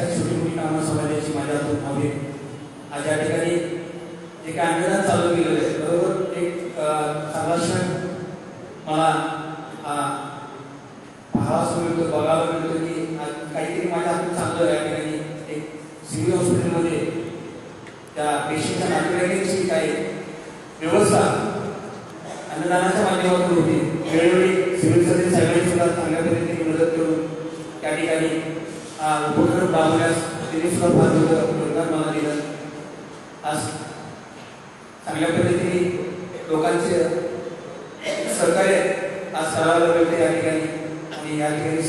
ठिकाणी छोटी मोठी कामं समाजाची माझ्या हातून हवी आज या ठिकाणी जे काही आंदोलन चालू केलेलं आहे बरोबर? एक अं, चांगला क्षण मला आ, पाहावाच मिळतो बघायला मिळतो की काहीतरी माझ्या हातून चांगलं या ठिकाणी. एक सिव्हिल हॉस्पिटलमध्ये त्या पेशंटच्या नातेवाईकांची काही व्यवस्था अन्नदानाच्या माध्यमातून होती वेळोवेळी सिव्हिल सर्जन साहेबांनी सुद्धा चांगल्या पद्धतीने मदत करून त्या ठिकाणी हा उपक्रम राबवण्यास त्यांनी सुद्धा फार मोठं योगदान मला दिलं आज चांगल्या पद्धतीने लोकांचे सहकार्य आज सरावाला मिळते या ठिकाणी. आणि या ठिकाणी